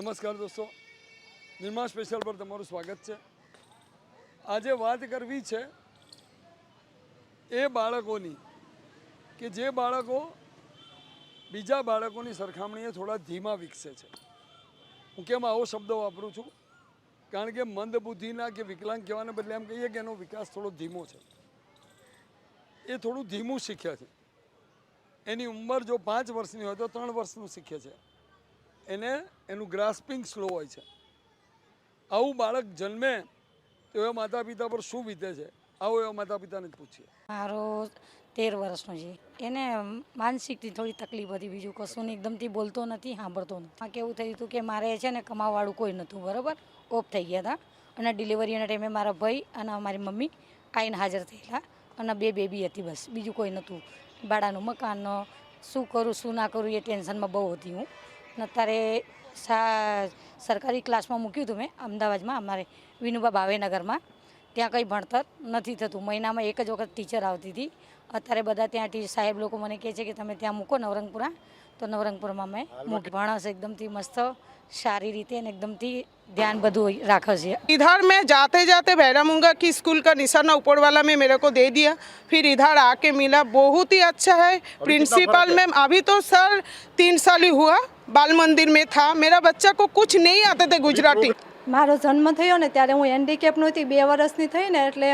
નમસ્કાર દોસ્તો. નિર્મા સ્પેશિયલ પર તમારું સ્વાગત છે. આજે વાત કરવી છે એ બાળકોની કે જે બાળકો બીજા બાળકોની સરખામણીએ થોડા ધીમા વિકસે છે. હું કેમ આવો શબ્દ વાપરું છું? કારણ કે મંદ બુદ્ધિના કે વિકલાંગ કહેવાને બદલે એમ કહીએ કે એનો વિકાસ થોડો ધીમો છે. એ થોડું ધીમું શીખે છે. એની ઉંમર જો પાંચ વર્ષની હોય તો ત્રણ વર્ષનું શીખે છે. એને એનું ગ્રાસ્પિંગ સ્લો હોય છે. આવું બાળક જન્મે તો એવા માતા પિતા પર શું વીતે છે? આવો એવા માતા પિતાને જ પૂછીએ. મારો તેર વર્ષનો છે. એને માનસિકથી થોડી તકલીફ હતી બીજું કશું નહીં, એકદમથી બોલતો નથી, સાંભળતો નથી. કેવું થયું હતું કે મારે છે ને કમાવાળું કોઈ નહોતું, બરાબર? ઓફ થઈ ગયા હતા. અને ડિલિવરીના ટાઈમે મારા ભાઈ અને મારી મમ્મી આવીને હાજર થયેલા અને બે બેબી હતી બસ, બીજું કોઈ નહોતું. બાળાનું મકાન શું કરું, શું ના કરું એ ટેન્શનમાં બહુ હતી હું. અને અત્યારે સા સરકારી ક્લાસમાં મૂક્યું હતું મેં અમદાવાદમાં અમારે વિનુબા ભાવેનગરમાં ત્યાં કંઈ ભણતર નથી થતું મહિનામાં એક જ વખત ટીચર આવતી હતી અત્યારે બધા ત્યાં ટી સાહેબ લોકો મને કહે છે કે તમે ત્યાં મૂકો નવરંગપુરા તો નવરંગપુરમાં મેં મૂકી ભણસ એકદમથી મસ્ત સારી રીતે અને એકદમથી ધ્યાન બધું રાખે છે इधर मैं जाते जाते भैरामुंगा की स्कूल का निशाना ऊपर वाला में मेरे को दे दिया फिर इधर आके मिला बहुत ही अच्छा है प्रिंसिपल मैम अभी तो सर तीन साल ही हुआ બાલ મંદિર મેં થા. મેરા બચ્ચા કો કુછ નહીં આતે તે ગુજરાતી. મારો જન્મ થયો ને ત્યારે હું હેન્ડીકેપ નહોતી બે વર્ષની થઈ ને એટલે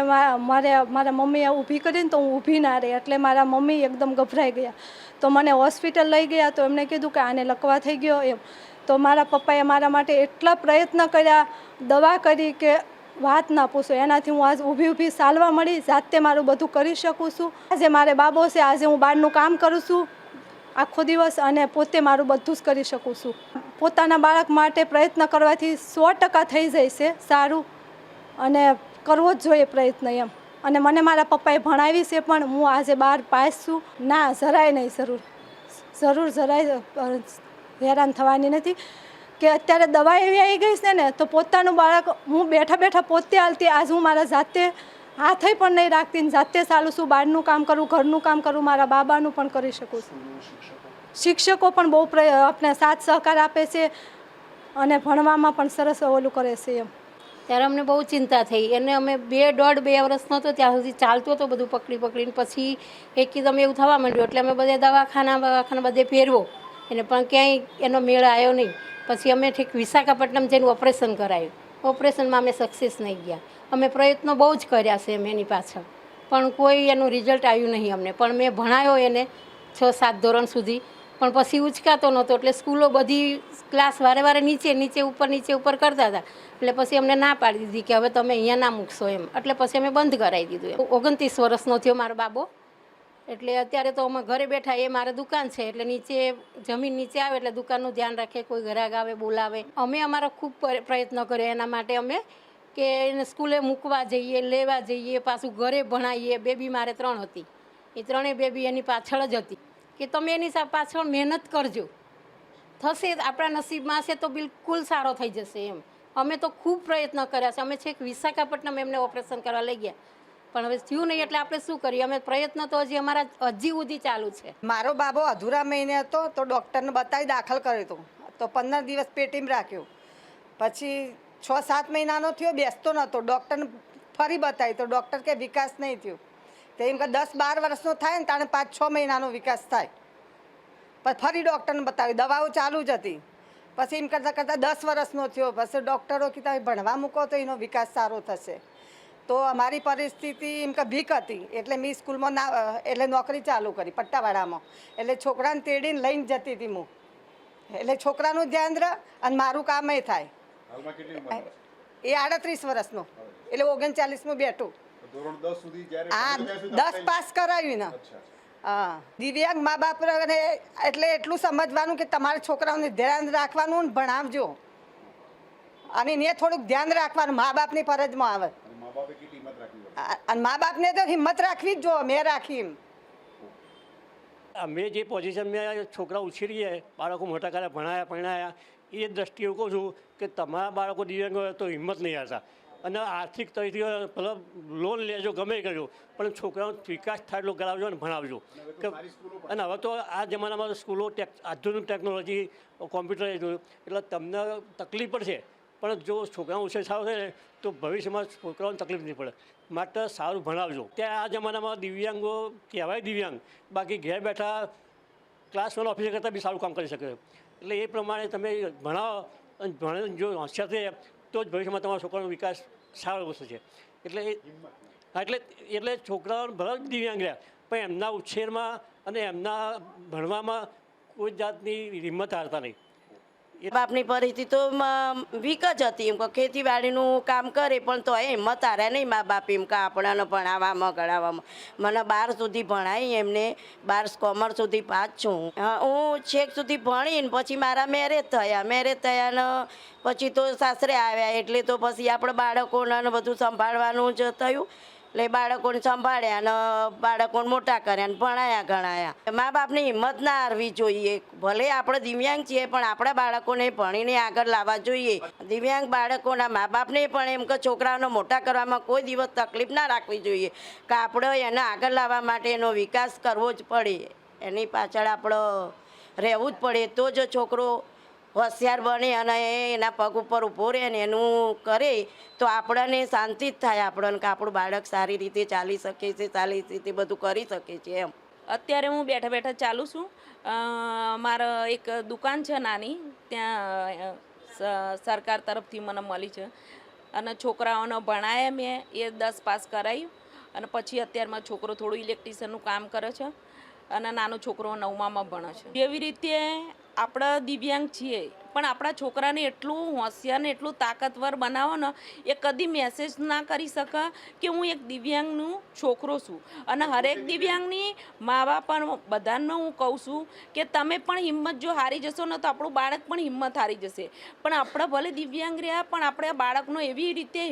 મારે, મારા મમ્મીએ ઊભી કરીને તો હું ઊભી ના રહી એટલે મારા મમ્મી એકદમ ગભરાઈ ગયા. તો મને હોસ્પિટલ લઈ ગયા તો એમણે કીધું કે આને લકવા થઈ ગયો એમ. તો મારા પપ્પાએ મારા માટે એટલા પ્રયત્ન કર્યા, દવા કરી કે વાત ના પૂછો. એનાથી હું આજ ઊભી ઊભી ચાલવા મળી, જાતે મારું બધું કરી શકું છું. આજે મારે બાબો છે, આજે હું બહારનું કામ કરું છું. આખો દિવસ અને પોતે મારું બધું જ કરી શકું છું. પોતાના બાળક માટે પ્રયત્ન કરવાથી સો ટકા થઈ જાય છે, સારું. અને કરવો જ જોઈએ પ્રયત્ન એમ. અને મને મારા પપ્પાએ ભણાવી છે પણ હું આજે બહાર પાસ છું. ના, જરાય નહીં, જરૂર. જરૂર જરાય હેરાન થવાની નથી કે અત્યારે દવા એવી આવી ગઈ છે ને, તો પોતાનું બાળક હું બેઠા બેઠા પોતે હાલતી, આજ હું મારા જાતે હાથે પણ નહીં રાખતી ને જાતે ચાલું છું બહારનું કામ કરું, ઘરનું કામ કરું, મારા બાબાનું પણ કરી શકું છું. શિક્ષકો પણ બહુ આપણે સાથ સહકાર આપે છે અને ભણવામાં પણ સરસ ઓલું કરે છે એમ. ત્યારે અમને બહુ ચિંતા થઈ. અને અમે બે દોઢ બે વર્ષનો હતો ત્યાં સુધી ચાલતો હતો બધું પકડી પકડીને. પછી એકદમ એવું થવા માંડ્યું. એટલે અમે બધે દવાખાના દવાખાના બધે ફેરવો. એને પણ ક્યાંય એનો મેળ આવ્યો નહીં. પછી અમે ઠીક વિશાખાપટ્ટનમ જઈને ઓપરેશન કરાયું. ઓપરેશનમાં અમે સક્સેસ નહીં ગયા. અમે પ્રયત્નો બહુ જ કર્યા છે એમ એની પાછળ. પણ કોઈ એનું રિઝલ્ટ આવ્યું નહીં અમને. પણ મેં ભણાયો એને છ સાત ધોરણ સુધી. પણ પછી ઉચકાતો નહોતો. એટલે સ્કૂલો બધી ક્લાસ વારે વારે નીચે નીચે, ઉપર નીચે, ઉપર કરતા હતા. એટલે પછી અમને ના પાડી દીધી કે હવે તમે અહીંયા ના મૂકશો એમ. એટલે પછી અમે બંધ કરાવી દીધું ઓગણત્રીસ વર્ષનો થયો મારો બાબો. એટલે અત્યારે તો અમે ઘરે બેઠા એ મારે દુકાન છે, એટલે નીચે, જમીન નીચે આવે એટલે દુકાનનું ધ્યાન રાખે, કોઈ ઘરાક આવે, બોલાવે. અમે અમારો ખૂબ પ્રયત્ન કર્યો એના માટે અમે કે એને સ્કૂલે મૂકવા જઈએ, લેવા જઈએ, પાછું ઘરે ભણાવીએ બેબી મારે ત્રણ હતી. એ ત્રણેય બેબી એની પાછળ જ હતી. કે તમે એની પાછળ મહેનત કરજો. થશે, આપણા નસીબમાં હશે તો બિલકુલ સારો થઈ જશે એમ. અમે તો ખૂબ પ્રયત્ન કર્યા છે. અમે છેક વિશાખાપટ્ટનમ એમને ઓપરેશન કરવા લઈ ગયા. પણ હવે થયું નહીં એટલે આપણે શું કરીએ? અમે પ્રયત્ન તો હજી અમારા હજી સુધી ચાલુ છે. મારો બાબો અધૂરા મહિને હતો તો ડૉક્ટરને બતાવી દાખલ કર્યો હતો. તો પંદર દિવસ પેટીમાં રાખ્યો. પછી છ સાત મહિનાનો થયો, બેસતો નહોતો. ડૉક્ટરને ફરી બતાવી. તો ડૉક્ટર કે વિકાસ નહીં થયો. તો એમ કે દસ બાર વર્ષનો થાય ને તાણે પાંચ છ મહિનાનો વિકાસ થાય. પછી ફરી ડૉક્ટરને બતાવી. દવાઓ ચાલુ જ હતી. પછી એમ કરતાં કરતાં દસ વર્ષનો થયો. પછી ડૉક્ટરો કીધા ભણવા મૂકો તો એનો વિકાસ સારો થશે. તો અમારી પરિસ્થિતિ એમ કે ભીક હતી. એટલે મેં સ્કૂલમાં ના એટલે નોકરી ચાલુ કરી પટ્ટાવાળામાં એટલે છોકરાને તેડીને લઈને જતી હતી હું. એટલે છોકરાનું ધ્યાન રહે અને મારું કામ એ થાય. એ આડત્રીસ વર્ષનો. એટલે ઓગણચાલીસમાં બેઠું. હા દસ પાસ કરાવ્યું ને. હા દિવ્યાંગ મા બાપ એટલે એટલું સમજવાનું કે તમારા છોકરાઓને ધ્યાન રાખવાનું ભણાવજો. અને એને થોડુંક ધ્યાન રાખવાનું મા બાપની ફરજમાં આવે. બાપે કેટલી હિંમત રાખવી આ- અને મા બાપને તો હિંમત રાખવી જ જો મેં રાખી એમ. અમે જે પોઝિશનમાં છોકરા ઉછેરીએ બાળકો મોટા કર્યા ભણાયા ભણાયા એ દ્રષ્ટિએ કહું છું કે તમારા બાળકો દિવ્યાંગ હોય તો હિંમત નહીં આવતા અને આર્થિક તરીકે મતલબ લોન લેજો ગમે કરજો પણ છોકરાનો વિકાસ થાય એટલો કરાવજો અને ભણાવજો. કે અને હવે તો આ જમાનામાં તો સ્કૂલો ટેક આધુનિક ટેકનોલોજી કોમ્પ્યુટર એ જોયું. એટલે તમને તકલીફ પડશે પણ જો છોકરા ઉછેર સારો થાય ને, તો ભવિષ્યમાં છોકરાઓને તકલીફ નહીં પડે. માત્ર સારું ભણાવજો. ત્યાં આ જમાનામાં દિવ્યાંગો કહેવાય દિવ્યાંગ. બાકી ઘેર બેઠા ક્લાસ વન ઓફિસર કરતાં બી સારું કામ કરી શકે. એટલે એ પ્રમાણે તમે ભણાવો અને ભણે જો હોશિયાર થઈએ તો જ ભવિષ્યમાં તમારા છોકરાનો વિકાસ સારો વસ્તુ છે એટલે એટલે એટલે છોકરાઓ ભલે દિવ્યાંગ રહ્યા. પણ એમના ઉછેરમાં અને એમના ભણવામાં કોઈ જાતની હિંમત હારતા નહીં. બાપની પરિસ્થિતિ તો વીક જ હતી. એમ કે ખેતીવાડીનું કામ કરે પણ તો હિંમત હારે નહીં મા બાપ એમ કે આપણાને ભણાવવામાં ગણાવવામાં. મને બાર સુધી ભણાવી એમને બાર કોમર્સ સુધી પાસ છું હા, છેક સુધી ભણીને પછી મારા મેરેજ થયા. મેરેજ થયા ને પછી તો સાસરે આવ્યા એટલે તો પછી આપણે બાળકોને બધું સંભાળવાનું જ થયું. એટલે બાળકોને સંભાળ્યા ને બાળકોને મોટા કર્યા ને ભણાયા ગણાયા. મા બાપની હિંમત ના હારવી જોઈએ. ભલે આપણે દિવ્યાંગ છીએ, પણ આપણા બાળકોને ભણીને આગળ લાવવા જોઈએ. દિવ્યાંગ બાળકોના મા બાપને પણ એમ કે છોકરાઓને મોટા કરવામાં કોઈ દિવસ તકલીફ ના રાખવી જોઈએ. કે આપણે એને આગળ લાવવા માટે એનો વિકાસ કરવો જ પડે. એની પાછળ આપણો રહેવું જ પડે. તો જ છોકરો હોશિયાર બને અને એના પગ ઉપર ઊભો રહે ને એનું કરે, તો આપણને શાંતિ જ થાય આપણને, કે આપણું બાળક સારી રીતે ચાલી શકે છે, સારી રીતે બધું કરી શકે છે એમ. અત્યારે હું બેઠા બેઠા ચાલું છું. મારા એક દુકાન છે નાની, ત્યાં સરકાર તરફથી મને મળી છે. અને છોકરાઓને ભણાયા મેં, એ દસ પાસ કરાવ્યું અને પછી અત્યારમાં છોકરો થોડું ઇલેક્ટ્રિશિયનનું કામ કરે છે. અને નાનો છોકરો નવમામાં ભણે છે. જેવી રીતે આપણે દિવ્યાંગ છીએ પણ આપણા છોકરાને એટલું હોશિયાર ને એટલું તાકાતવર બનાવો ને, એ કદી મેસેજ ના કરી શકે કે હું એક દિવ્યાંગનું છોકરો છું. અને હરેક દિવ્યાંગની મા બાપ પણ બધાને હું કહું છું કે તમે પણ હિંમત જો હારી જશો ને તો આપણું બાળક પણ હિંમત હારી જશે. પણ આપણે ભલે દિવ્યાંગ રહ્યા, પણ આપણે આ બાળકનો એવી રીતે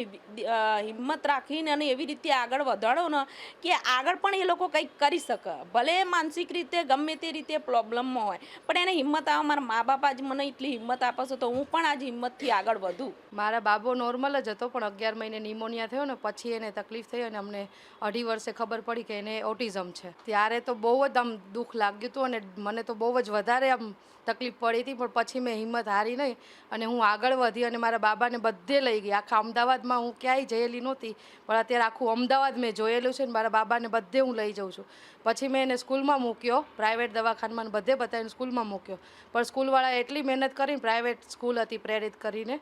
હિંમત રાખીને અને એવી રીતે આગળ વધારો ને કે આગળ પણ એ લોકો કંઈક કરી શકે. ભલે માનસિક રીતે ગમે તે રીતે પ્રોબ્લમમાં હોય, પણ એને હિંમત આવે. મારા મા બાપ આજ મને એટલી હિંમત આપે છે તો હું પણ આજ હિંમતથી આગળ વધું. મારા બાબો નોર્મલ જ હતો, પણ અગિયાર મહિને નિમોનિયા થયો ને, પછી એને તકલીફ થઈ અને અમને અઢી વર્ષે ખબર પડી કે એને ઓટિઝમ છે. ત્યારે તો બહુ જ આમ દુઃખ લાગ્યું હતું અને મને તો બહુ જ વધારે આમ તકલીફ પડી હતી, પણ પછી મેં હિંમત હારી નહીં અને હું આગળ વધી અને મારા બાબાને બધે લઈ ગઈ. આખા અમદાવાદમાં હું ક્યાંય જયેલી નહોતી, પણ અત્યારે આખું અમદાવાદ મેં જોયેલું છે ને, મારા બાબાને બધે હું લઈ જાઉં છું. પછી મેં એને સ્કૂલમાં મૂક્યો પ્રાઇવેટ દવાખાનામાં બધે બતાવીને સ્કૂલમાં મૂક્યો. પણ સ્કૂલવાળા એટલી મહેનત કરીને પ્રાઇવેટ સ્કૂલ હતી પ્રેરિત કરીને.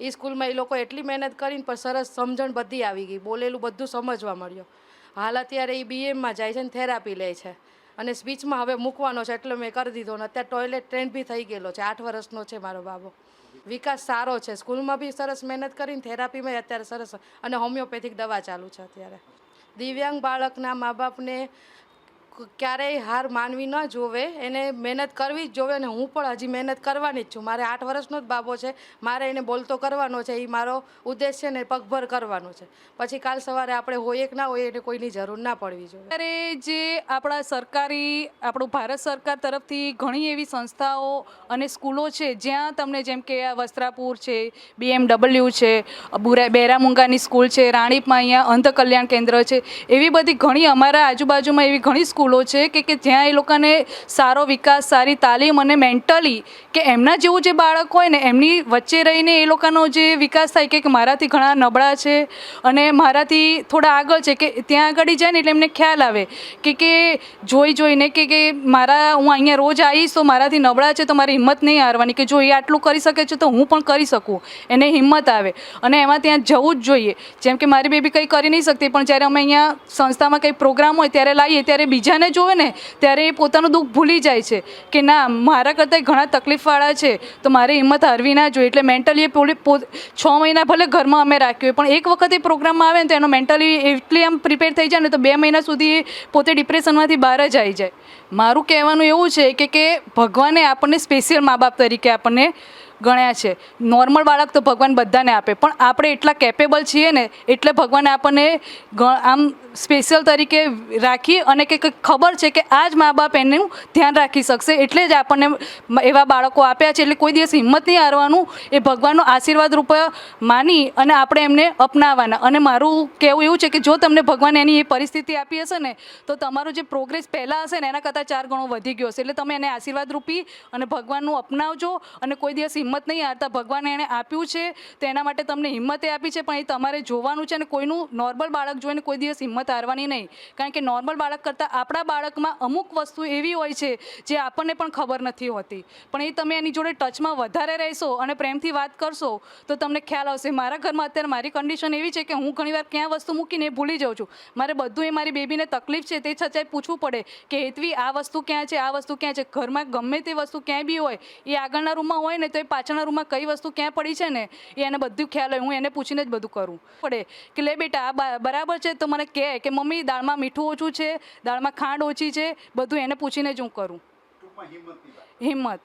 એ સ્કૂલમાં એ લોકો એટલી મહેનત કરીને પણ સરસ સમજણ બધી આવી ગઈ. બોલેલું બધું સમજવા મળ્યું. હાલ અત્યારે એ બીએમમાં જાય છે ને થેરાપી લે છે. અને સ્પીચમાં હવે મૂકવાનો છે એટલે મેં કરી દીધો ને અત્યારે ટોયલેટ ટ્રેન્ડ બી થઈ ગયેલો છે. આઠ વર્ષનો છે મારો બાબો. વિકાસ સારો છે. સ્કૂલમાં બી સરસ મહેનત કરીને થેરાપીમાં અત્યારે સરસ અને હોમિયોપેથિક દવા ચાલુ છે અત્યારે. દિવ્યાંગ બાળકના મા બાપને ક્યારેય હાર માનવી ન જોવે, એને મહેનત કરવી જ જોવે અને હું પણ હજી મહેનત કરવાની જ છું. મારે આઠ વર્ષનો જ બાબો છે, મારે એને બોલતો કરવાનો છે, એ મારો ઉદ્દેશ છે ને પગભર કરવાનો છે. પછી કાલ સવારે આપણે હોઈએ કે ના હોઈએ એને કોઈની જરૂર ના પડવી જોઈએ. અત્યારે જે આપણા સરકારી, આપણું ભારત સરકાર તરફથી ઘણી એવી સંસ્થાઓ અને સ્કૂલો છે, જ્યાં તમને જેમ કે વસ્ત્રાપુર છે બીએમડબલ્યુ છે, બુરા, બેરામુંગાની સ્કૂલ છે, રાણીપમાં અહીંયા અંધ કલ્યાણ કેન્દ્ર છે, એવી બધી ઘણી અમારા આજુબાજુમાં એવી ઘણી સ્કૂલો છે કે કે જ્યાં એ લોકોને સારો વિકાસ, સારી તાલીમ અને મેન્ટલી કે એમના જેવું જે બાળક હોય ને, એમની વચ્ચે રહીને એ લોકોનો જે વિકાસ થાય કે મારાથી ઘણા નબળા છે અને મારાથી થોડા આગળ છે કે, ત્યાં આગળ જાય ને એટલે એમને ખ્યાલ આવે કે કે જોઈ જોઈને કે કે મારા હું અહીંયા રોજ આવીશ તો મારાથી નબળા છે તો મારી હિંમત નહીં હારવાની કે જો એ આટલું કરી શકે છે તો હું પણ કરી શકું. એને હિંમત આવે અને એમાં ત્યાં જવું જ જોઈએ. જેમ કે મારી બેબી કંઈ કરી નહીં શકતી પણ જ્યારે અમે અહીંયા સંસ્થામાં કંઈ પ્રોગ્રામ હોય ત્યારે લાવીએ ત્યારે બીજાને જોવે ને ત્યારે એ પોતાનું દુઃખ ભૂલી જાય છે કે ના મારા કરતાં ઘણા તકલીફવાળા છે તો મારે હિંમત હારવી ના જોઈએ. એટલે મેન્ટલી એ છ મહિના ભલે ઘરમાં અમે રાખ્યું હોય, પણ એક વખત એ પ્રોગ્રામમાં આવે ને તો એનો મેન્ટલી એટલી આમ પ્રિપેર થઈ જાય ને તો બે મહિના સુધી એ પોતે ડિપ્રેશનમાંથી બહાર જ આવી જાય. મારું કહેવાનું એવું છે કે કે ભગવાને આપણને સ્પેશિયલ મા બાપ તરીકે આપણને ગણ્યા છે. નોર્મલ બાળક તો ભગવાન બધાને આપે, પણ આપણે એટલા કેપેબલ છીએ ને, એટલે ભગવાને આપણને આમ સ્પેશિયલ તરીકે રાખી અને કે ખબર છે કે આ જ મા બાપ એનું ધ્યાન રાખી શકશે, એટલે જ આપણને એવા બાળકો આપ્યા છે, એટલે કોઈ દિવસ હિંમત નહીં હારવાનું, એ ભગવાનનો આશીર્વાદ રૂપે માની અને આપણે એમને અપનાવવાના. અને મારું કહેવું એવું છે કે જો તમને ભગવાન એની એ પરિસ્થિતિ આપી હશે ને, તો તમારો જે પ્રોગ્રેસ પહેલાં હશે ને, એના કરતાં ચાર ગણો વધી ગયો હશે. એટલે તમે એને આશીર્વાદ રૂપી અને ભગવાનનું અપનાવજો અને કોઈ દિવસ હિંમત નહીં હારતા. ભગવાને એણે આપ્યું છે, તો એના માટે તમને હિંમતે આપી છે, પણ એ તમારે જોવાનું છે અને કોઈનું નોર્મલ બાળક જોઈને કોઈ દિવસ હિંમત હારવાની નહીં. કારણ કે નોર્મલ બાળક કરતાં આપણા બાળકમાં અમુક વસ્તુ એવી હોય છે, જે આપણને પણ ખબર નથી હોતી. પણ એ તમે એની જોડે ટચમાં વધારે રહેશો અને પ્રેમથી વાત કરશો, તો તમને ખ્યાલ આવશે, મારા ઘરમાં અત્યારે મારી કન્ડિશન એવી છે કે હું ઘણીવાર ક્યાં વસ્તુ મૂકીને ભૂલી જાઉં છું. મારે બધું એ મારી બેબીને તકલીફ છે, તે છતાંય પૂછવું પડે કે હેતવી આ વસ્તુ ક્યાં છે, આ વસ્તુ ક્યાં છે? ઘરમાં ગમે તે વસ્તુ ક્યાંય બી હોય, એ આગળના રૂમમાં હોય ને તો એ પાછળના રૂમમાં કઈ વસ્તુ ક્યાં પડી છે ને એ એને બધું ખ્યાલ હોય હું એને પૂછીને જ બધું કરું. પડે કે લે બેટા આ બરાબર છે તો મને કહે કે મમ્મી દાળમાં મીઠું ઓછું છે દાળમાં ખાંડ ઓછી છે બધું એને પૂછીને જ હું કરું. હિંમત.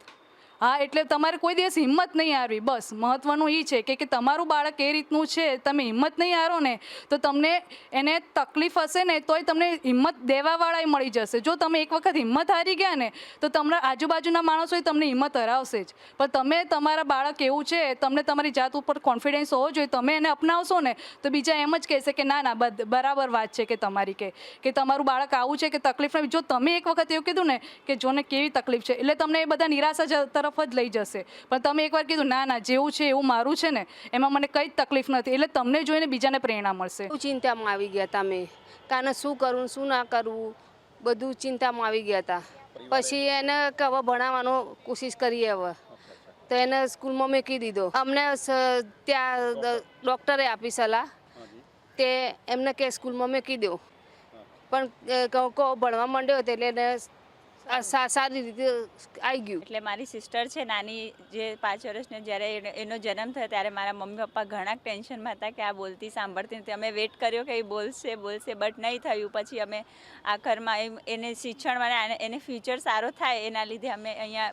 હા, એટલે તમારે કોઈ દિવસ હિંમત નહીં હારવી. બસ, મહત્વનું એ છે કે તમારું બાળક એ રીતનું છે, તમે હિંમત નહીં હારો ને, તો તમને એને તકલીફ હશે ને, તોય તમને હિંમત દેવાવાળાએ મળી જશે. જો તમે એક વખત હિંમત હારી ગયા ને, તો તમારા આજુબાજુના માણસોએ તમને હિંમત હરાવશે જ. પણ તમે, તમારા બાળક એવું છે, તમને તમારી જાત ઉપર કોન્ફિડન્સ હોવો જોઈએ, તમે એને અપનાવશો ને, તો બીજા એમ જ કહેશે કે, ના ના બરાબર વાત છે કે તમારી કે કે તમારું બાળક આવું છે કે તકલીફ જો તમે એક વખત એવું કીધું ને, કે જોને કેવી તકલીફ છે, એટલે તમને એ બધા નિરાશા જ તરફ જ લઈ જશે. પણ તમે એકવાર કીધું, ના ના, જેવું છે એવું મારું છે ને, એમાં મને કંઈ જ તકલીફ નથી. એટલે તમને જોઈને બીજાને પ્રેરણા મળશે. ચિંતામાં આવી ગયા હતા મેં કાને શું કરવું શું ના કરવું બધું ચિંતામાં આવી ગયા હતા પછી એને કે, હવે ભણાવવાનો કોશિશ કરીએ હવે. તો એને સ્કૂલમાં મૂકી દીધો. અમને ત્યાં ડૉક્ટરે આપી સલાહ. તે એમને કે, સ્કૂલમાં મૂકી દો. પણ કહો ભણવા માંડ્યો એટલે એને સારી રીતે આવી ગયું. એટલે મારી સિસ્ટર છે, નાની જે પાંચ વર્ષને, જ્યારે એનો- જન્મ થયો, ત્યારે મારા મમ્મી પપ્પા ઘણા ટેન્શનમાં હતા કે આ બોલતી સાંભળતી નથી. અમે વેટ કર્યો કે એ બોલશે બોલશે બટ નહીં થયું. પછી અમે આખરમાં એને શિક્ષણ મળે એને ફ્યુચર સારો થાય, એના લીધે અમે અહીંયા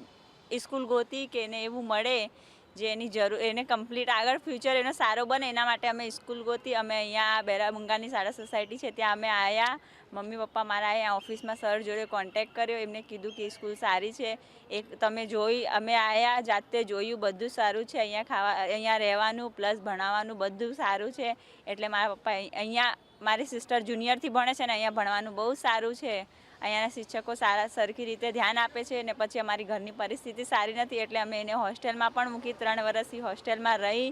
સ્કૂલ ગોતી કે એને એવું મળે જે એની જરૂર, એને કમ્પ્લીટ આગળ ફ્યુચર એનો સારો બને, એના માટે અમે સ્કૂલ ગોતી, અમે અહીંયા બેરામુંગાની શાળા સોસાયટી છે, ત્યાં અમે આવ્યા મમ્મી, પપ્પા મારા અહીંયા ઓફિસમાં સર જોડે કોન્ટેક્ટ કર્યો, એમને કીધું કે સ્કૂલ સારી છે. એક તમે જોઈ, અમે આવ્યા જાતે જોયું, બધું સારું છે, અહીંયા ખાવા, અહીંયા રહેવાનું પ્લસ ભણાવવાનું, બધું સારું છે. એટલે મારા પપ્પા અહીં- અહીંયા મારી સિસ્ટર જુનિયરથી ભણે છે ને, અહીંયા ભણવાનું બહુ સારું છે. અહીંયાના શિક્ષકો સારા સરખી રીતે ધ્યાન આપે છે અને પછી અમારી ઘરની પરિસ્થિતિ સારી નથી એટલે અમે એને હોસ્ટેલમાં પણ મૂકી ત્રણ વર્ષથી હોસ્ટેલમાં રહી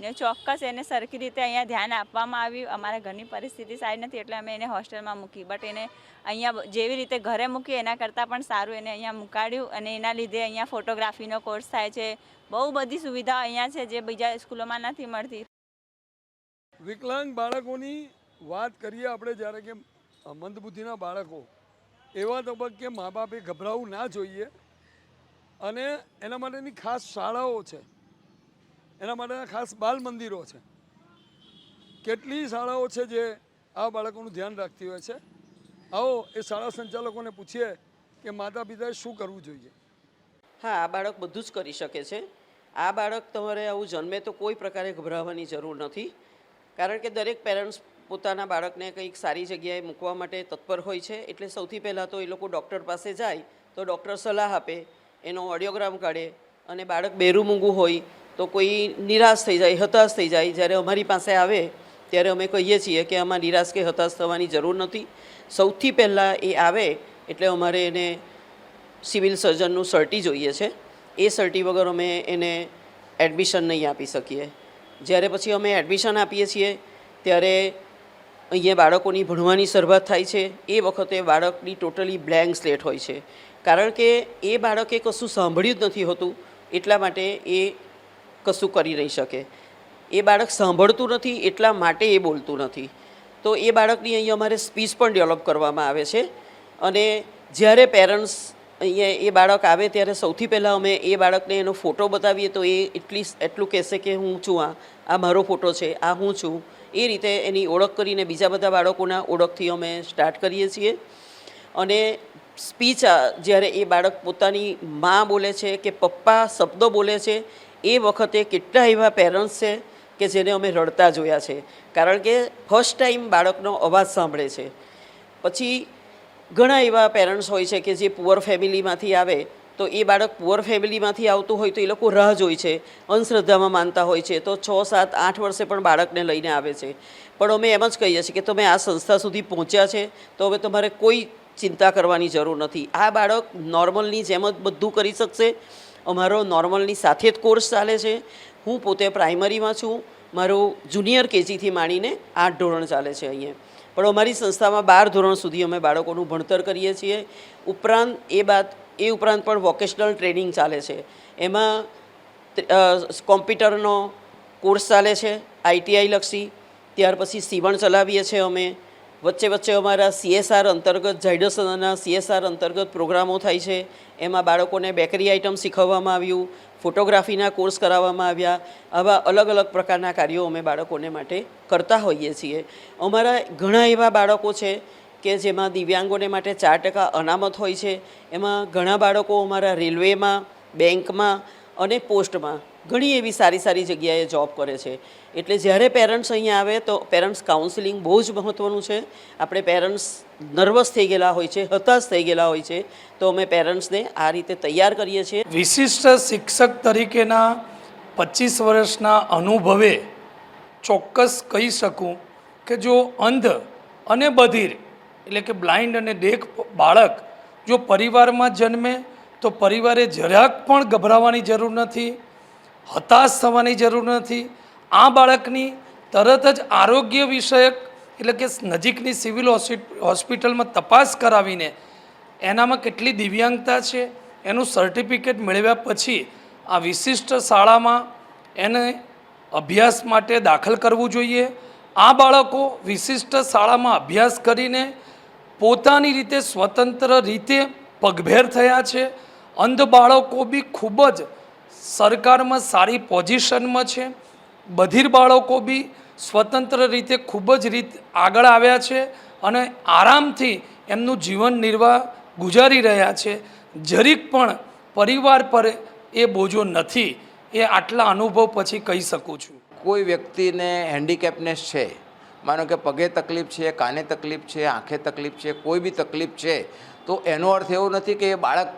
ને ચોક્કસ એને સરખી રીતે અહીંયા ધ્યાન આપવામાં આવ્યું. અમારા ઘરની પરિસ્થિતિ સારી નથી એટલે અમે એને હોસ્ટેલમાં મૂકી. બટ એને અહીંયા જેવી રીતે ઘરે મૂકી એના કરતાં પણ સારું એને અહીંયા મુકાડ્યું અને એના લીધે અહીંયા ફોટોગ્રાફીનો કોર્સ થાય છે. બહુ બધી સુવિધાઓ અહીંયા છે જે બીજા સ્કૂલોમાં નથી મળતી. વિકલાંગ બાળકોની વાત કરીએ આપણે, જ્યારે કે મંદબુદ્ધિના બાળકો એવા તબક્કે મા બાપે ગભરાવું ના જોઈએ. અને એના માટેની ખાસ શાળાઓ છે. એના માટેના ખાસ બાલ મંદિરો છે. કેટલી શાળાઓ છે જે આ બાળકોનું ધ્યાન રાખતી હોય છે? આવો એ શાળા સંચાલકોને પૂછીએ કે માતા પિતાએ શું કરવું જોઈએ? હા, આ બાળક બધું જ કરી શકે છે. આ બાળક તમારે આવું જન્મે તો કોઈ પ્રકારે ગભરાવાની જરૂર નથી. કારણ કે દરેક પેરેન્ટ્સ પોતાના બાળકને કંઈક સારી જગ્યાએ મૂકવા માટે તત્પર હોય છે. એટલે સૌથી પહેલાં તો એ લોકો ડૉક્ટર પાસે જાય, તો ડૉક્ટર સલાહ આપે, એનો ઓડિયોગ્રામ કાઢે અને બાળક બેરું મૂંગું હોય તો કોઈ નિરાશ થઈ જાય, હતાશ થઈ જાય. જ્યારે અમારી પાસે આવે, ત્યારે અમે કહીએ છીએ કે આમાં નિરાશ કે હતાશ થવાની જરૂર નથી. સૌથી પહેલાં એ આવે, એટલે અમારે એને સિવિલ સર્જનનું સર્ટી જોઈએ છે. એ સર્ટી વગર અમે એને એડમિશન નહીં આપી શકીએ. જ્યારે પછી અમે એડમિશન આપીએ છીએ, ત્યારે અહીંયા બાળકોની ભણવાની શરૂઆત થાય છે, એ વખતે બાળકની ટોટલી બ્લેન્ક સ્લેટ હોય છે. કારણ કે એ બાળકે કશું સાંભળ્યું જ નથી હોતું, એટલા માટે એ કશું કરી નહીં શકે. એ બાળક સાંભળતું નથી, એટલા માટે એ બોલતું નથી. તો એ બાળકની અહીંયા અમારે સ્પીચ પણ ડેવલપ કરવામાં આવે છે. અને જ્યારે પેરેન્ટ્સ અહીંયા એ બાળક આવે ત્યારે સૌથી પહેલાં અમે એ બાળકને એનો ફોટો બતાવીએ તો એ એટલી, એટલું કહેશે કે હું છું આ. આ મારો ફોટો છે, આ હું છું. એ રીતે એની ઓળખ કરીને બીજા બધા બાળકોના ઓળખથી અમે સ્ટાર્ટ કરીએ છીએ. અને સ્પીચ જ્યારે એ બાળક પોતાની મા બોલે છે કે પપ્પા શબ્દો બોલે છે, એ વખતે કેટલા એવા પેરેન્ટ્સ છે કે જેને અમે રડતા જોયા છે. કારણ કે ફર્સ્ટ ટાઈમ બાળકનો અવાજ સાંભળે છે. પછી ઘણા એવા પેરેન્ટ્સ હોય છે કે જે પુઅર ફેમિલીમાંથી આવે તો એ બાળક પુઅર ફેમિલીમાંથી આવતું હોય તો એ લોકો રાહ જોઈ છે, અંધશ્રદ્ધામાં માનતા હોય છે. તો છ, સાત, આઠ વર્ષે પણ બાળકને લઈને આવે છે. પણ અમે એમ જ કહીએ છીએ કે તમે આ સંસ્થા સુધી પહોંચ્યા છે, તો હવે તમારે કોઈ ચિંતા કરવાની જરૂર નથી. આ બાળક નોર્મલની જેમ જ બધું કરી શકશે. અમારો નોર્મલની સાથે જ કોર્સ ચાલે છે. હું પોતે પ્રાઇમરીમાં છું. મારું જુનિયર કેજીથી માંડીને આઠ ધોરણ ચાલે છે અહીંયા. પણ અમારી સંસ્થામાં બાર ધોરણ સુધી અમે બાળકોનું ભણતર કરીએ છીએ. ઉપરાંત એ બાદ એ ઉપરાંત પણ વોકેશનલ ટ્રેનિંગ ચાલે છે. એમાં કોમ્પ્યુટરનો કોર્સ ચાલે છે આઈટીઆઈ લક્ષી. ત્યાર પછી સીવણ ચલાવીએ છીએ અમે. વચ્ચે વચ્ચે અમારા સીએસઆર અંતર્ગત ઝાયડસના સીએસઆર અંતર્ગત પ્રોગ્રામો થાય છે. એમાં બાળકોને બેકરી આઇટમ શીખવવામાં આવ્યું ફોટોગ્રાફીના કોર્સ કરાવવામાં આવ્યા. આવા અલગ અલગ પ્રકારના કાર્યો અમે બાળકોને માટે કરતા હોઈએ છીએ. અમારા ઘણા એવા બાળકો છે કે જેમાં દિવ્યાંગોને માટે ચાર ટકા અનામત હોય છે. એમાં ઘણા બાળકો અમારા રેલવેમાં, બેંકમાં અને પોસ્ટમાં ઘણી એવી સારી સારી જગ્યાએ જોબ કરે છે. એટલે જ્યારે પેરેન્ટ્સ અહીંયા આવે તો પેરેન્ટ્સ કાઉન્સિલિંગ બહુ જ મહત્ત્વનું છે. આપણે પેરેન્ટ્સ નર્વસ થઈ ગયેલા હોય છે, હતાશ થઈ ગયેલા હોય છે, તો અમે પેરેન્ટ્સને આ રીતે તૈયાર કરીએ છીએ. વિશિષ્ટ શિક્ષક તરીકેના પચીસ વર્ષના અનુભવે ચોક્કસ કહી શકું કે જો અંધ અને બધિર એટલે કે બ્લાઇન્ડ અને ડેક બાળક જો પરિવારમાં જન્મે, તો પરિવારે જરાક પણ ગભરાવાની જરૂર નથી, હતાશ થવાની જરૂર નથી. આ બાળકની તરત જ આરોગ્ય વિષયક એટલે કે નજીકની સિવિલ હોસ્પિટલમાં તપાસ કરાવીને એનામાં કેટલી દિવ્યાંગતા છે, એનું સર્ટિફિકેટ મેળવ્યા પછી આ વિશિષ્ટ શાળામાં એને અભ્યાસ માટે દાખલ કરવું જોઈએ. આ બાળકો વિશિષ્ટ શાળામાં અભ્યાસ કરીને પોતાની રીતે સ્વતંત્ર રીતે પગભેર થયા છે. અંધ બાળકો બી ખૂબ જ સરકારમાં સારી પોઝિશનમાં છે. બધીર બાળકો બી સ્વતંત્ર રીતે ખૂબ જ રીત આગળ આવ્યા છે અને આરામથી એમનું જીવન નિર્વાહ ગુજારી રહ્યા છે. જરીક પણ પરિવાર પર એ બોજો નથી. એ આટલા અનુભવ પછી કહી શકું છું. કોઈ વ્યક્તિને હેન્ડીકેપનેસ છે? માનો કે પગે તકલીફ છે, કાને તકલીફ છે, આંખે તકલીફ છે, કોઈ બી તકલીફ છે, તો એનો અર્થ એવો નથી કે એ બાળક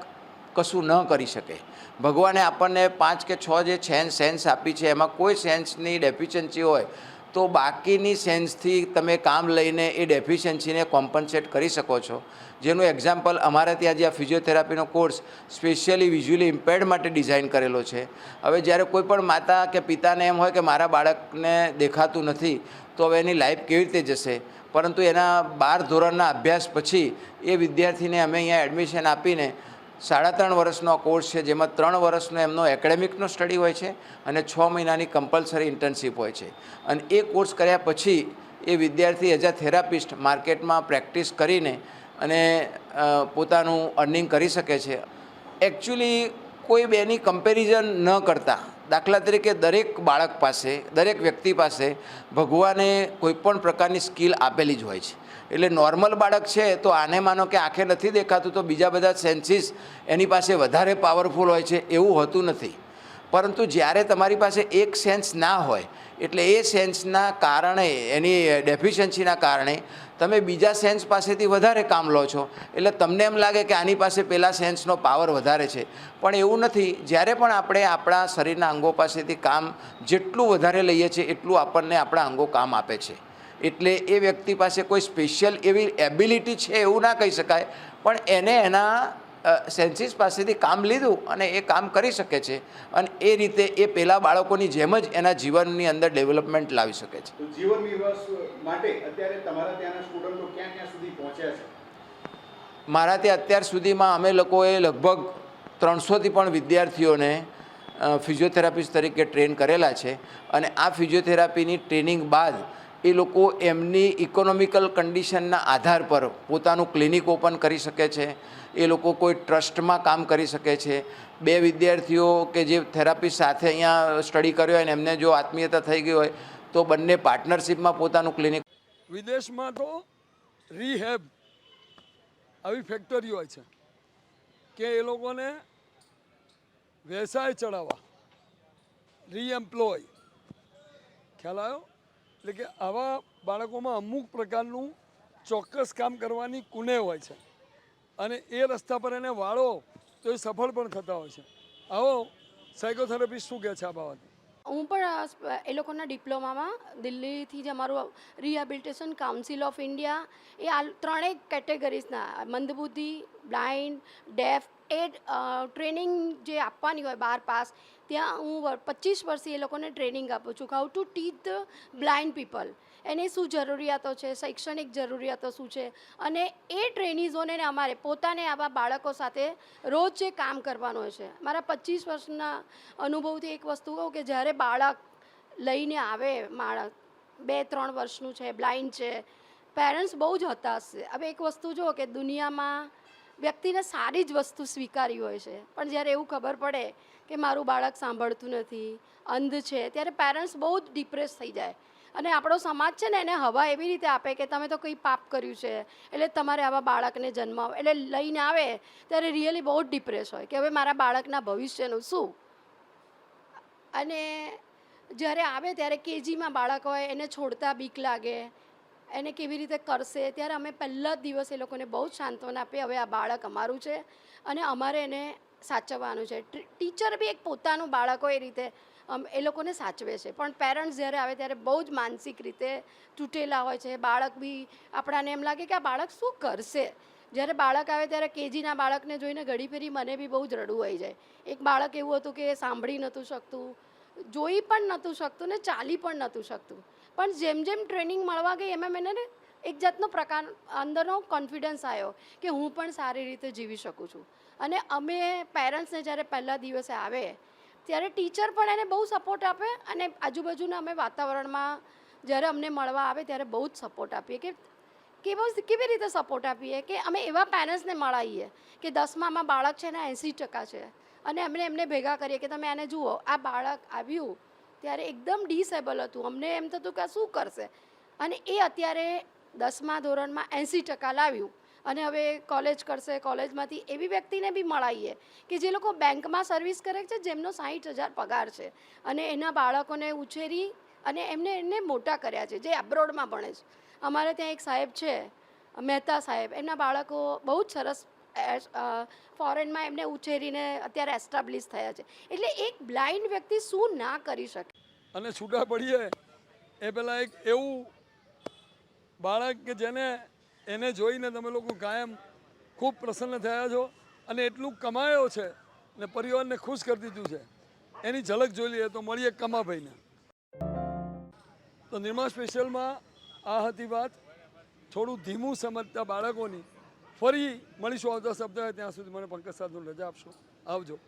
કશું ન કરી શકે. ભગવાને આપણને પાંચ કે છ જે સેન્સ સેન્સ આપી છે, એમાં કોઈ સેન્સની ડેફિશિયન્સી હોય, તો બાકીની સેન્સથી તમે કામ લઈને એ ડેફિશિયન્સીને કોમ્પન્સેટ કરી શકો છો. જેનું એક્ઝામ્પલ અમારે ત્યાં જે આ ફિઝિયોથેરાપીનો કોર્સ સ્પેશિયલી વિઝ્યુઅલી ઇમ્પેર્ડ માટે ડિઝાઇન કરેલો છે. હવે જ્યારે કોઈ પણ માતા કે પિતાને એમ હોય કે મારા બાળકને દેખાતું નથી તો હવે એની લાઈફ કેવી રીતે જશે? પરંતુ એના બાર ધોરણના અભ્યાસ પછી એ વિદ્યાર્થીને અમે અહીંયા એડમિશન આપીને સાડા ત્રણ વર્ષનો કોર્સ છે, જેમાં ત્રણ વર્ષનો એમનો એકેડેમિકનો સ્ટડી હોય છે અને છ મહિનાની કમ્પલસરી ઇન્ટર્નશીપ હોય છે. અને એ કોર્સ કર્યા પછી એ વિદ્યાર્થી એઝ અ થેરાપિસ્ટ માર્કેટમાં પ્રેક્ટિસ કરીને અને પોતાનું અર્નિંગ કરી શકે છે. એકચ્યુઅલી કોઈ બેની કમ્પેરિઝન ન કરતા. દાખલા તરીકે દરેક બાળક પાસે, દરેક વ્યક્તિ પાસે ભગવાને કોઈપણ પ્રકારની સ્કિલ આપેલી જ હોય છે. એટલે નોર્મલ બાળક છે તો આને માનો કે આંખે નથી દેખાતું તો બીજા બધા સેન્સીસ એની પાસે વધારે પાવરફુલ હોય છે એવું હોતું નથી. પરંતુ જ્યારે તમારી પાસે એક સેન્સ ના હોય, એટલે એ સેન્સના કારણે, એની ડેફિશિયન્સીના કારણે તમે બીજા સેન્સ પાસેથી વધારે કામ લો છો. એટલે તમને એમ લાગે કે આની પાસે પેલા સેન્સનો પાવર વધારે છે. પણ એવું નથી. જ્યારે પણ આપણે આપણા શરીરના અંગો પાસેથી કામ જેટલું વધારે લઈએ છીએ, એટલું આપણને આપણા અંગો કામ આપે છે. એટલે એ વ્યક્તિ પાસે કોઈ સ્પેશિયલ એવી એબિલિટી છે એવું ના કહી શકાય. પણ એને એના સેન્સીસ પાસેથી કામ લીધું અને એ કામ કરી શકે છે. અને એ રીતે એ પેલા બાળકોની જેમ જ એના જીવનની અંદર ડેવલપમેન્ટ લાવી શકે છે. જીવન માટે અત્યારે તમારા ત્યાંના સ્ટુડન્ટો ક્યાં ક્યાં સુધી પહોંચ્યા છે? મારા ત્યાં અત્યાર સુધીમાં અમે લોકોએ લગભગ ત્રણસોથી પણ વિદ્યાર્થીઓને ફિઝિયોથેરાપિસ્ટ તરીકે ટ્રેન કરેલા છે. અને આ ફિઝિયોથેરાપીની ટ્રેનિંગ બાદ એ લોકો એમની ઇકોનોમિકલ કન્ડિશનના આધાર પર પોતાનું ક્લિનિક ઓપન કરી શકે છે. એ લોકો કોઈ ટ્રસ્ટમાં કામ કરી શકે છે. બે વિદ્યાર્થીઓ કે જે થેરાપી સાથે અહીંયા સ્ટડી કર્યો હોય ને એમને જો આત્મીયતા થઈ ગઈ હોય, તો બંને પાર્ટનરશિપમાં પોતાનું ક્લિનિક વિદેશમાં તો રીહેબ આવી ફેક્ટરી હોય છે કે એ લોકોને વ્યવસાય ચડાવવા રીએમ્પ્લોય ખ્યાલ આવ્યો? એટલે કે આવા બાળકોમાં અમુક પ્રકારનું ચોક્કસ કામ કરવાની કુને હોય છે. અને એ રસ્તા પર એને વાળો, તો એ સફળ પણ થતા હોય છે. આવો સાયકોથેરાપિસ્ટ શું કહે છે આ બાબતે? હું પણ એ લોકોના ડિપ્લોમામાં દિલ્હીથી જે અમારું રિહેબિલિટેશન કાઉન્સિલ ઓફ ઇન્ડિયા એ આ ત્રણેય કેટેગરીઝના મંદબુદ્ધિ બ્લાઇન્ડ ડેફ એ ટ્રેનિંગ જે આપવાની હોય બાર પાસ, ત્યાં હું પચીસ વર્ષથી એ લોકોને ટ્રેનિંગ આપું છું. How to teach blind people એની શું જરૂરિયાતો છે? શૈક્ષણિક જરૂરિયાતો શું છે? અને એ ટ્રેનિઝોને અમારે પોતાને આવા બાળકો સાથે રોજ જે કામ કરવાનું હોય છે. મારા પચીસ વર્ષના અનુભવથી એક વસ્તુ કહું કે જ્યારે બાળક લઈને આવે માણસ બે, ત્રણ વર્ષનું છે બ્લાઇન્ડ છે પેરેન્ટ્સ બહુ જ હતાશ છે. હવે એક વસ્તુ જુઓ કે દુનિયામાં વ્યક્તિને સારી જ વસ્તુ સ્વીકારી હોય છે. પણ જ્યારે એવું ખબર પડે કે મારું બાળક સાંભળતું નથી, અંધ છે, ત્યારે પેરેન્ટ્સ બહુ જ ડિપ્રેસ થઈ જાય. અને આપણો સમાજ છે ને એને હવા એવી રીતે આપે કે તમે તો કંઈ પાપ કર્યું છે, એટલે તમારે આવા બાળકને જન્માવો. એટલે લઈને આવે ત્યારે રિયલી બહુ જ ડિપ્રેસ હોય કે હવે મારા બાળકના ભવિષ્યનું શું? અને જ્યારે આવે ત્યારે કેજીમાં બાળક હોય, એને છોડતા બીક લાગે એને કેવી રીતે કરશે? ત્યારે અમે પહેલા જ દિવસ એ લોકોને બહુ જ સાંત્વના આપીએ, હવે આ બાળક અમારું છે અને અમારે એને સાચવવાનું છે. ટીચર બી એક પોતાનું બાળક એ રીતે એ લોકોને સાચવે છે. પણ પેરેન્ટ્સ જ્યારે આવે ત્યારે બહુ જ માનસિક રીતે તૂટેલા હોય છે. બાળક બી આપણાને એમ લાગે કે આ બાળક શું કરશે? જ્યારે બાળક આવે ત્યારે કેજીના બાળકને જોઈને ઘડી ફેરી મને બી બહુ જ રડવું આવી જાય. એક બાળક એવું હતું કે સાંભળી નહોતું શકતું, જોઈ પણ નહોતું શકતું ને ચાલી પણ નહોતું શકતું. પણ જેમ જેમ ટ્રેનિંગ મળવા ગઈ, એમ મને એને એક જાતનો પ્રકાર, અંદરનો કોન્ફિડન્સ આવ્યો કે હું પણ સારી રીતે જીવી શકું છું. અને અમે પેરેન્ટ્સને જ્યારે પહેલા દિવસે આવે, ત્યારે ટીચર પણ એને બહુ સપોર્ટ આપે અને આજુબાજુના અમે વાતાવરણમાં જ્યારે અમને મળવા આવે ત્યારે બહુ જ સપોર્ટ આપીએ કે કેવો કેવી રીતે સપોર્ટ આપીએ કે અમે એવા પેરેન્ટ્સને મળાવીએ કે દસમામાં બાળક છે ને એંસી ટકા છે. અને અમને એમને ભેગા કરીએ કે તમે આને જુઓ, આ બાળક આવ્યું ત્યારે એકદમ ડિસેબલ હતું. અમને એમ થતું કે શું કરશે? અને એ અત્યારે દસમા ધોરણમાં એંસી ટકા લાવ્યું. અને હવે કોલેજ કરશે, કોલેજમાંથી એવી વ્યક્તિને બી મળાવીએ કે જે લોકો બેંકમાં સર્વિસ કરે છે, જેમનો સાહીઠ હજાર પગાર છે. અને એના બાળકોને ઉછેરી અને એમને એને મોટા કર્યા છે, જે એબ્રોડમાં ભણે છે. અમારે ત્યાં એક સાહેબ છે, મહેતા સાહેબ. એમના બાળકો બહુ જ સરસ ફોરેનમાં એમને ઉછેરીને અત્યારે એસ્ટાબ્લિશ થયા છે. એટલે એક બ્લાઇન્ડ વ્યક્તિ શું ના કરી શકે? અને છૂટા પડીએ, એ પહેલાં એક એવું બાળક કે જેને, એને જોઈને તમે લોકો કાયમ ખૂબ પ્રસન્ન થયા છો અને એટલું કમાયો છે ને પરિવારને ખુશ કરી દીધું છે. એની ઝલક જોઈ લઈએ તો મળીએ કમાભાઈને. તો નિર્મા સ્પેશિયલમાં આ હતી વાત. થોડું ધીમું સમજતા બાળકોની ફરી મળીશું આવતા સપ્તાહે. ત્યાં સુધી મને પંકજ સાધુ રજા આપશો. આવજો.